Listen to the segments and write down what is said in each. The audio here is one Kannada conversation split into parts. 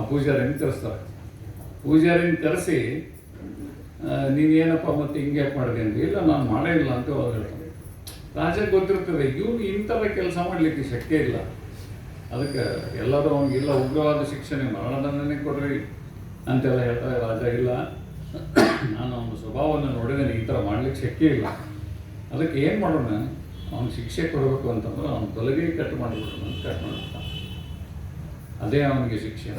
ಆ ಪೂಜಾರಿನ ತರಿಸ್ತಾರೆ ಪೂಜಾರಿನ ಕರೆಸಿ ನೀನೇನಪ್ಪ ಮತ್ತೆ ಹಿಂಗೆ ಮಾಡಿದೆ ಅಂತ ಇಲ್ಲ, ನಾನು ಮಾಡೇ ಇಲ್ಲ ಅಂತ ಅವ್ರು ರಾಜ ಗೊತ್ತಿರ್ತದೆ, ಇವನು ಇಂಥದ ಕೆಲಸ ಮಾಡಲಿಕ್ಕೆ ಶಕ್ಯ ಇಲ್ಲ. ಅದಕ್ಕೆ ಎಲ್ಲರೂ ಅವ್ನಿಗೆ, ಇಲ್ಲ, ಉಗ್ರವಾದ ಶಿಕ್ಷಣ ಮರಣದಂಡನೆ ಕೊಡ್ರಿ ಅಂತೆಲ್ಲ ಹೇಳ್ತಾರೆ, ರಾಜ, ಇಲ್ಲ. ನಾನು ಅವನ ಸ್ವಭಾವವನ್ನು ನೋಡಿದ್ದೇನೆ, ಈ ಥರ ಮಾಡ್ಲಿಕ್ಕೆ ಶಕ್ಯ ಇಲ್ಲ. ಅದಕ್ಕೆ ಏನು ಮಾಡೋಣ? ಅವ್ನ ಶಿಕ್ಷೆ ಕೊಡಬೇಕು ಅಂತಂದ್ರೆ ಅವ್ನು ತೊಲಗಿ ಕಟ್ ಮಾಡಿಬಿಡೋಣ ಅಂತ ಕಟ್ ಮಾಡ್ತಾನೆ ಅದೇ ಅವನಿಗೆ ಶಿಕ್ಷೆ.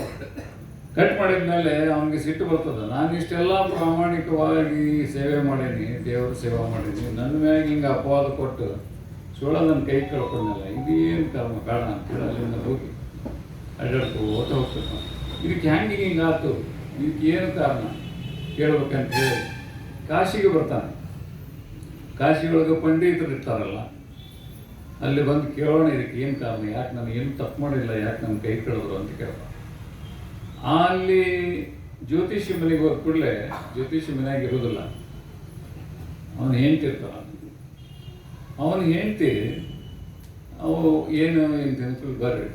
ಕಟ್ ಮಾಡಿದ್ಮೇಲೆ ಅವನಿಗೆ ಸಿಟ್ಟು ಬರ್ತದೆ. ನಾನು ಇಷ್ಟೆಲ್ಲ ಪ್ರಾಮಾಣಿಕವಾಗಿ ಸೇವೆ ಮಾಡೀನಿ, ದೇವ್ರ ಸೇವೆ ಮಾಡೀನಿ. ನನ್ನ ಮ್ಯಾಗ ಹಿಂಗೆ ಅಪವಾದ ಕೊಟ್ಟು ಸುಳ್ಳ ನನ್ನ ಕೈ ಕಳ್ಕೊಂಡಲ್ಲ ಇದೇನು ಕರ್ಮ ಬೇಡ ಅಂತೇಳಿ ಅಲ್ಲಿಂದ ಹೋಗಿ ಅಡ್ಡಾಡ್ಕೋತ ಹೋಗ್ಬೇಕು ಇದಕ್ಕೆ ಹ್ಯಾಂಗೆ ಹಿಂಗೆ ಆಯ್ತು ಇದಕ್ಕೆ ಏನು ಕಾರಣ? ಕೇಳ್ಬೇಕಂತ ಹೇಳಿ ಕಾಶಿಗೆ ಬರ್ತಾನೆ. ಕಾಶಿ ಒಳಗೆ ಪಂಡಿತರು ಇರ್ತಾರಲ್ಲ ಅಲ್ಲಿ ಬಂದು ಕೇಳೋಣ ಇದಕ್ಕೆ ಏನು ಕಾರಣ? ಯಾಕೆ ನಾನು ಏನು ತಪ್ಪು ಮಾಡಿಲ್ಲ? ಯಾಕೆ ನನ್ನ ಕೈ ಕಳೆದ್ರು ಅಂತ ಕೇಳೋಣ. ಅಲ್ಲಿ ಜ್ಯೋತಿಷಿ ಮನೆಗೆ ಹೋದ ಕೂಡಲೇ ಜ್ಯೋತಿಷಿ ಮನೆಯಾಗಿ ಇರೋದಿಲ್ಲ. ಅವನು ಹೆಂಡ್ತಿರ್ತಾನ ಅವನು ಹೆಂಡ್ತಿ, ಅವು ಏನು ಏನು ತಿನ್ಕೊಂಡು ಬರ್ರಿ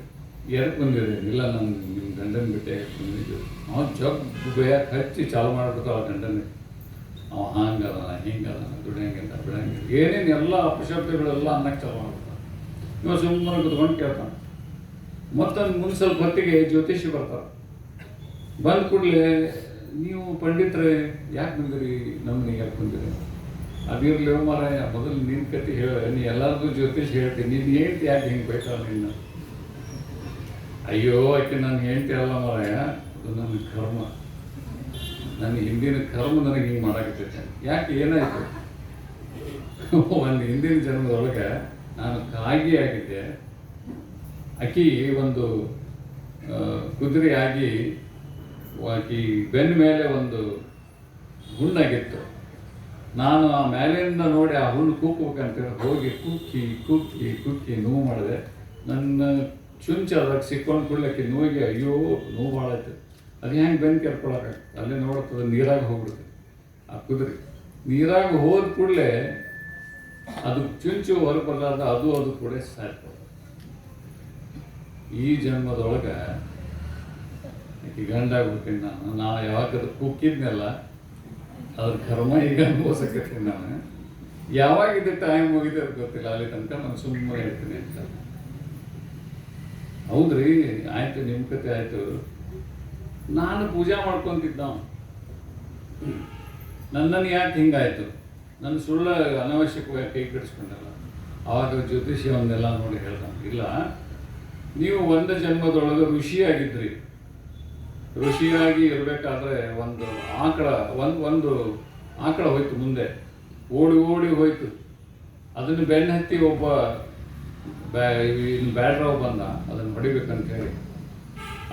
ಎರಡು ಬಂದಿದೆ. ಇಲ್ಲ, ನಾನು ನಿಮ್ಮ ಗಂಡನ ಬಿಟ್ಟೆ ಬಂದಿದ್ದು ಅವನು ಜಗ್ ಬೇಯಕ್ಕೆ ಹಚ್ಚಿ ಚಾಲು ಮಾಡ್ಬಿಡ್ತಾವ ಗಂಡನ ಅವ ಹಂಗಲ್ಲ, ಹಿಂಗಲ್ಲ, ದುಡಿಯಂಗಿಲ್ಲ ಬಿಡಂಗಿಲ್ಲ ಏನೇನು ಎಲ್ಲ ಅಪಶಬ್ದಗಳೆಲ್ಲ ಅನ್ನಕ್ಕೆ ಚಾಲು ಮಾಡ್ಬಿಡ್ತಾನೆ ಇವ ಸುಮ್ಮನೆ ಕುತ್ಕೊಂಡು ಕೇಳ್ತಾನೆ. ಮತ್ತೊಂದು ಮುಂದೆ ಸ್ವಲ್ಪ ಹೊತ್ತಿಗೆ ಜ್ಯೋತಿಷಿ ಬರ್ತಾರೆ ಬಂದ ಕೂಡಲೇ ನೀವು ಪಂಡಿತರೇ, ಯಾಕೆ ಬಂದಿರಿ ನಮ್ಮನೆ ಯಾಕೆ ಬಂದಿರಿ ಅದಿರಲಿ ಮಾರಾಯ, ಮೊದಲು ನಿನ್ನ ಕತೆ ಹೇಳ, ನೀ ಎಲ್ಲರಿಗೂ ಜ್ಯೋತಿಷ್ ಹೇಳ್ತೀನಿ ನೀನು ಹೇಳ್ತಿ ಯಾಕೆ ಹಿಂಗೆ ಬೇಕಾ ನಿನ್ನ? ಅಯ್ಯೋ, ಆಕೆ ನಾನು ಹೇಳ್ತಿ ಅಲ್ಲ ಮಾರಾಯ, ಅದು ನನ್ನ ಕರ್ಮ. ನನ್ನ ಹಿಂದಿನ ಕರ್ಮ ನನಗೆ ಹಿಂಗೆ ಮಾಡಾಕತ್ತೈತೆ. ಯಾಕೆ ಏನಾಯ್ತು? ಒಂದು ಹಿಂದಿನ ಜನ್ಮದೊಳಗೆ ನಾನು ಕಾಗಿ ಆಗಿದ್ದೆ. ಅಕ್ಕಿ ಒಂದು ಕುದುರೆಯಾಗಿ ಆಕಿ ಬೆನ್ನ ಮೇಲೆ ಒಂದು ಹುಣ್ಣಾಗಿತ್ತು ನಾನು ಆ ಮೇಲಿಂದ ನೋಡಿ ಆ ಹುಣ್ಣು ಕೂಗ್ಬೇಕಂತೇಳಿ ಹೋಗಿ ಕುಕ್ಕಿ ಕುಕ್ಕಿ ಕುಕ್ಕಿ ನೋವು ಮಾಡಿದೆ. ನನ್ನ ಚುಂಚ ಅದಕ್ಕೆ ಸಿಕ್ಕೊಂಡು ಕೂಡ್ಲಕ್ಕೆ ನೋವಿಗೆ ಅಯ್ಯೋ, ನೋವು ಆಯ್ತು ಅದು ಹೆಂಗೆ ಬೆನ್ನು ಕೆರ್ಕೊಳಕ್ಕೆ ಅಲ್ಲೇ ನೋಡುತ್ತದೆ ನೀರಾಗಿ ಹೋಗ್ಬಿಡುತ್ತೆ. ಆ ಕುದುರೆ ನೀರಾಗಿ ಹೋದ ಕೂಡಲೇ ಅದು ಚುಂಚು ಹೊರ ಬರಲಾರ್ದ ಅದು ಅದು ಕೂಡ ಸಾಕು. ಈ ಜನ್ಮದೊಳಗೆ ಗಂಡ ಆಗ್ಬಿಟ್ಟಿನಿ ನಾನು ನಾನು ಯಾವಾಗ ಅದು ಕುಕ್ಕಿದ್ನಲ್ಲ ಅದ್ರ ಕರ್ಮ ಈಗ ಅನುಭವಿಸಕತ್ತೀನಿ ನಾನು. ಯಾವಾಗ ಇದು ಟೈಮ್ ಮುಗಿದೆ ಅದು ಗೊತ್ತಿಲ್ಲ, ಅಲ್ಲಿ ತನಕ ನಾನು ಸುಮ್ಮನೆ ಹೇಳ್ತೀನಿ ಅಂತ. ಹೌದ್ರಿ, ಆಯ್ತು ನಿಮ್ಮ ಕತೆ ಆಯ್ತು. ನಾನು ಪೂಜಾ ಮಾಡ್ಕೊಂತಿದ್ದ ನನ್ನನ್ನು ಯಾಕೆ ಹಿಂಗಾಯ್ತು? ನನ್ನ ಸುಳ್ಳ ಅನಾವಶ್ಯಕವಾಗಿ ಕೈ ಕೆಡಿಸ್ಕೊಂಡಲ್ಲ. ಆವಾಗ ಜ್ಯೋತಿಷ್ಯವನ್ನೆಲ್ಲ ನೋಡಿ ಹೇಳ್ತಾನೆ, ಇಲ್ಲ, ನೀವು ಒಂದು ಜನ್ಮದೊಳಗೆ ಋಷಿಯಾಗಿದ್ರಿ. ಋಷಿಯಾಗಿ ಇರಬೇಕಾದ್ರೆ ಒಂದು ಆಕಳ, ಒಂದು ಒಂದು ಆಕಳ ಹೋಯ್ತು ಮುಂದೆ. ಓಡಿ ಓಡಿ ಹೋಯ್ತು. ಅದನ್ನು ಬೆನ್ನ ಹತ್ತಿ ಒಬ್ಬ ಬ್ಯಾ ಬ್ಯಾಡ್ರಾವ್ ಬಂದ, ಅದನ್ನು ಹೊಡಿಬೇಕಂತ ಹೇಳಿ.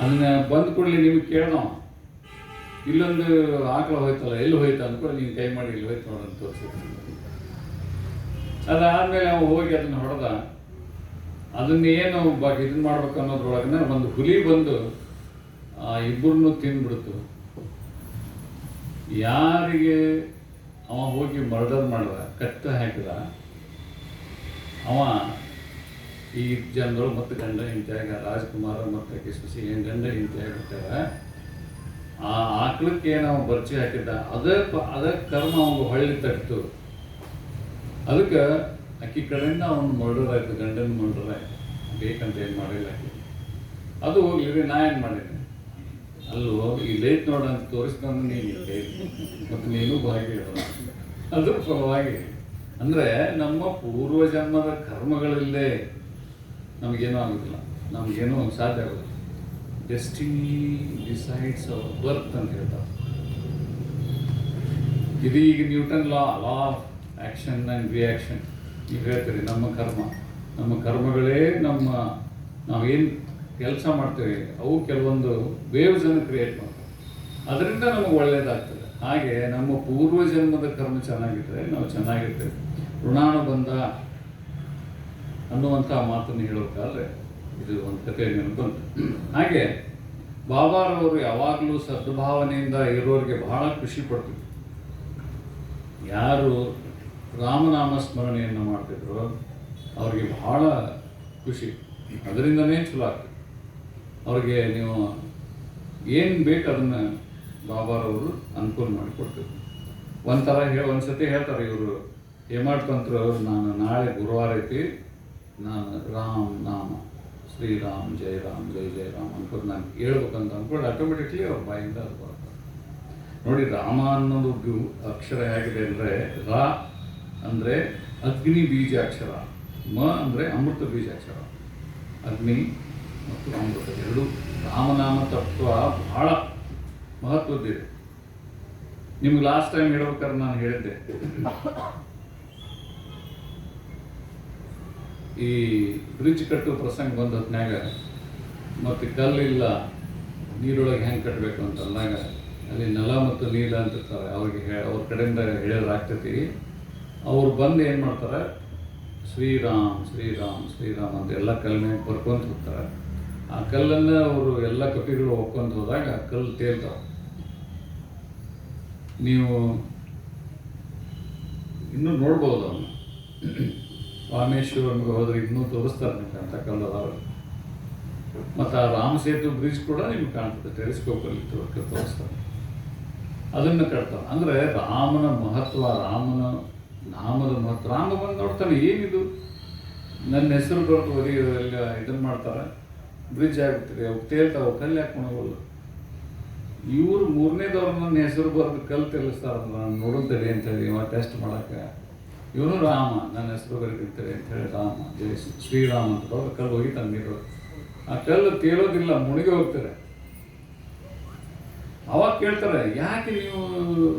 ಅದನ್ನ ಬಂದ ಕೂಡಲೇ ನಿಮಗೆ ಕೇಳೋಣ ಇಲ್ಲೊಂದು ಆಕಳ ಹೋಯ್ತಲ್ಲ, ಎಲ್ಲಿ ಹೋಯ್ತು ಅಂದ್ಕೊಂಡು ನೀನು ಕೈ ಮಾಡಿ ಇಲ್ಲಿ ಹೋಯ್ತು ನೋಡಂತ ತೋರಿಸಿದ್ರು. ಅದಾದ್ಮೇಲೆ ಅವ ಹೋಗಿ ಅದನ್ನ ಹೊಡೆದ. ಅದನ್ನ ಏನು ಇದನ್ನ ಮಾಡ್ಬೇಕು ಅನ್ನೋದ್ರೊಳಗನೆ ಒಂದು ಹುಲಿ ಬಂದು, ಆ, ಇಬ್ಬರನ್ನು ತಿಂದ್ಬಿಡ್ತು. ಯಾರಿಗೆ ಅವ ಹೋಗಿ ಮರ್ಡರ್ ಮಾಡಿದ, ಕತ್ತ ಹಾಕಿದ, ಅವ ಈ ಜನರು ಮತ್ತು ಗಂಡ ಹೆಂಡತಿಯಾಗ ರಾಜ್ಕುಮಾರ ಮತ್ತು ಏನ್ ಗಂಡ ಹೆಂಡತಿಯಾಗಿರ್ತಾರೆ ಆ ಆಕಳಕ್ಕೆ ನಾವು ಬರ್ಚಿ ಹಾಕಿದ್ದ, ಅದೇ ಅದೇ ಕರ್ಮ ಅವ್ನು ಹೊಳ್ಳಿ ತಟ್ಟಿತು ಅದಕ್ಕೆ ಅಕ್ಕಿ ಕಡೆಯಿಂದ ಅವ್ನು ಮರ್ಡರ್ ಆಯ್ತು ಗಂಡನ ಮರ್ಡರ್ ಆಯ್ತು ಬೇಕಂತ ಏನು ಮಾಡಿಲ್ಲ ಅದು ಹೋಗ್ಲಿ ನಾ ಏನು ಮಾಡಿದ್ದೆ? ಅಲ್ಲೋ ಲೇಟ್ ನೋಡ ಅಂತ ತೋರಿಸ್ಕೊಂಡು ನೀನು ಮತ್ತು ನೀನು ಭಾಗಿ ಅದ್ರ ಫಲವಾಗಿ ಅಂದರೆ ನಮ್ಮ ಪೂರ್ವ ಜನ್ಮದ ಕರ್ಮಗಳಿಲ್ಲದೆ ನಮಗೇನೂ ಆಗೋದಿಲ್ಲ. ನಮಗೇನೂ ಸಾಧ್ಯ ಆಗೋದಿಲ್ಲ. ಡೆಸ್ಟಿನಿ ಡಿಸೈಡ್ಸ್ ಅವರ್ ಬರ್ತ್ ಅಂತ ಹೇಳ್ತಾರೆ ಇದು ಈಗ Newton law law of action and reaction ನೀವು ಹೇಳ್ತೀರಿ, ನಮ್ಮ ಕರ್ಮ. ನಮ್ಮ ಕರ್ಮಗಳೇ ನಮ್ಮ ನಾವೇನು ಕೆಲಸ ಮಾಡ್ತೇವೆ, ಅವು ಕೆಲವೊಂದು ವೇವ್ಸನ್ನು ಕ್ರಿಯೇಟ್ ಮಾಡ್ತವೆ. ಅದರಿಂದ ನಮಗೆ ಒಳ್ಳೆಯದಾಗ್ತದೆ ಹಾಗೆ ನಮ್ಮ ಪೂರ್ವ ಜನ್ಮದ ಕರ್ಮ ಚೆನ್ನಾಗಿದ್ದರೆ ನಾವು ಚೆನ್ನಾಗಿರ್ತೇವೆ. ಋಣಾನುಬಂಧ ಅನ್ನುವಂಥ ಮಾತನ್ನು ಹೇಳಬೇಕಾದ್ರೆ ಇದು ಒಂದು ಕಥೆ ನೆನಪು ಬಂತು. ಹಾಗೆ ಬಾಬಾರವರು ಯಾವಾಗಲೂ ಸದ್ಭಾವನೆಯಿಂದ ಇರೋರಿಗೆ ಬಹಳ ಖುಷಿ ಪಡ್ತಿದ್ರು. ಯಾರು ರಾಮನಾಮ ಸ್ಮರಣೆಯನ್ನು ಮಾಡ್ತಿದ್ರು ಅವ್ರಿಗೆ ಬಹಳ ಖುಷಿ. ಅದರಿಂದನೇ ಚಲೋ ಆಗ್ತದೆ ಅವ್ರಿಗೆ ನೀವು ಏನು ಬೇಕು ಅದನ್ನು ಬಾಬಾರವರು ಅನುಕೂಲ ಮಾಡಿಕೊಡ್ತಿದ್ರು. ಒಂಥರ ಹೇಳಿ ಒಂದು ಹೇಳ್ತಾರೆ ಇವರು, ಹೇಮಾಡ್ತಂತ್ರ ನಾನು ನಾಳೆ ಗುರುವಾರ ಐತಿ, ನಾನು ರಾಮ್ ನಾಮ ಶ್ರೀರಾಮ್ ಜೈ ರಾಮ್ ಜೈ ಜೈ ರಾಮ್ ಅನ್ಕೊಂಡು ನಾನು ಹೇಳ್ಬೇಕಂತ ಅಂದ್ಕೊಂಡು ಆಟೋಮೆಟಿಕ್ಲಿ ಅವ್ರ ಬಾಯಿಂದ ಅದು ಬರುತ್ತೆ. ನೋಡಿ ರಾಮ ಅನ್ನೋದು ಅಕ್ಷರ ಹೇಗಿದೆ ಅಂದರೆ ರಾ ಅಂದರೆ ಅಗ್ನಿ ಬೀಜ ಅಕ್ಷರ ಮ ಅಂದರೆ ಅಮೃತ ಬೀಜ ಅಕ್ಷರ ಅಗ್ನಿ ಮತ್ತು ಅಮೃತ ಎರಡು ರಾಮನಾಮ ತತ್ವ ಬಹಳ ಮಹತ್ವದ್ದಿದೆ. ನಿಮ್ಗೆ ಲಾಸ್ಟ್ ಟೈಮ್ ಹೇಳ್ಬೇಕಾದ್ರೆ ನಾನು ಹೇಳಿದ್ದೆ. ಈ ಬ್ರಿಡ್ಜ್ ಕಟ್ಟುವ ಪ್ರಸಂಗ ಬಂದ ಹೊತ್ನ್ಯಾಗ ಮತ್ತು ಕಲ್ಲಿಲ್ಲ, ನೀರೊಳಗೆ ಹೆಂಗೆ ಕಟ್ಟಬೇಕು ಅಂತ ಅಂದಾಗ ಅಲ್ಲಿ ನೆಲ ಮತ್ತು ನೀಲ ಅಂತ ಇರ್ತಾರೆ. ಅವ್ರಿಗೆ ಅವ್ರ ಕಡೆಯಿಂದ ಹೇಳೋದಾಗ್ತೈತಿ ಅವ್ರು ಬಂದು ಏನು ಮಾಡ್ತಾರೆ? ಶ್ರೀರಾಮ್ ಶ್ರೀರಾಮ್ ಶ್ರೀರಾಮ್ ಅಂತ ಎಲ್ಲ ಕಲ್ಲಿನ ಬರ್ಕೊಂತ ಹೋಗ್ತಾರೆ. ಆ ಕಲ್ಲನ್ನು ಅವರು ಎಲ್ಲ ಕಪಿಗಳು ಒಕ್ಕೊಂತ ಹೋದಾಗ ಆ ಕಲ್ಲು ತೇಲ್ತಾವೆ. ನೀವು ಇನ್ನೂ ನೋಡ್ಬೋದು ಅವನ್ನ ರಾಮೇಶ್ವರಂಗೆ ಹೋದ್ರೆ ಇನ್ನೂ ತೋರಿಸ್ತಾರೆ ನಿಮ್ಗೆ ಅಂತ ಕಲ್ಲದವರು ಮತ್ತು ಆ ರಾಮ ಸೇತು ಬ್ರಿಡ್ಜ್ ಕೂಡ ನಿಮ್ಗೆ ಕಾಣ್ತದೆ ಟೆಲಿಸ್ಕೋಪಲ್ಲಿ ತೋರ್- ತೋರಿಸ್ತಾರೆ. ಅದನ್ನು ಕಟ್ತಾರೆ. ಅಂದರೆ ರಾಮನ ಮಹತ್ವ, ರಾಮನ ನಾಮದ ಮಹತ್ವ ರಾಮ ಬಂದು ನೋಡ್ತಾನೆ ಏನಿದು? ನನ್ನ ಹೆಸರು ಬರೆದು ಒದಿ ಇದನ್ನು ಮಾಡ್ತಾರೆ. ಬ್ರಿಡ್ಜ್ ಆಗುತ್ತದೆ ಅವು ತೇಲ್ತಾವೆ ಕಲ್ಲು ಯಾಕೆ ಇವರು ಮೂರನೇದವ್ರು ನನ್ನ ಹೆಸರು ಬರೆದು ಕಲ್ಲು ತೆಲಿಸ್ತಾರ ನಾನು ನೋಡುತ್ತೇನೆ ಅಂತೇಳಿ ಟೆಸ್ಟ್ ಮಾಡೋಕ್ಕೆ. ಇವನು ರಾಮ, ನನ್ನ ಹೆಸರು ಬರೀತಿರ್ತಾರೆ ಅಂತೇಳಿ ರಾಮ, ಜಯ ಶ್ರೀ- ಶ್ರೀರಾಮ ಅಂತ ಕಲ್ಲು ಹೋಗಿ ತಂದಿರೋ ಆ ಕಲ್ಲು ತೇಲೋದಿಲ್ಲ, ಮುಳುಗಿ ಹೋಗ್ತಾರೆ. ಅವಾಗ ಕೇಳ್ತಾರೆ, ಯಾಕೆ ನೀವು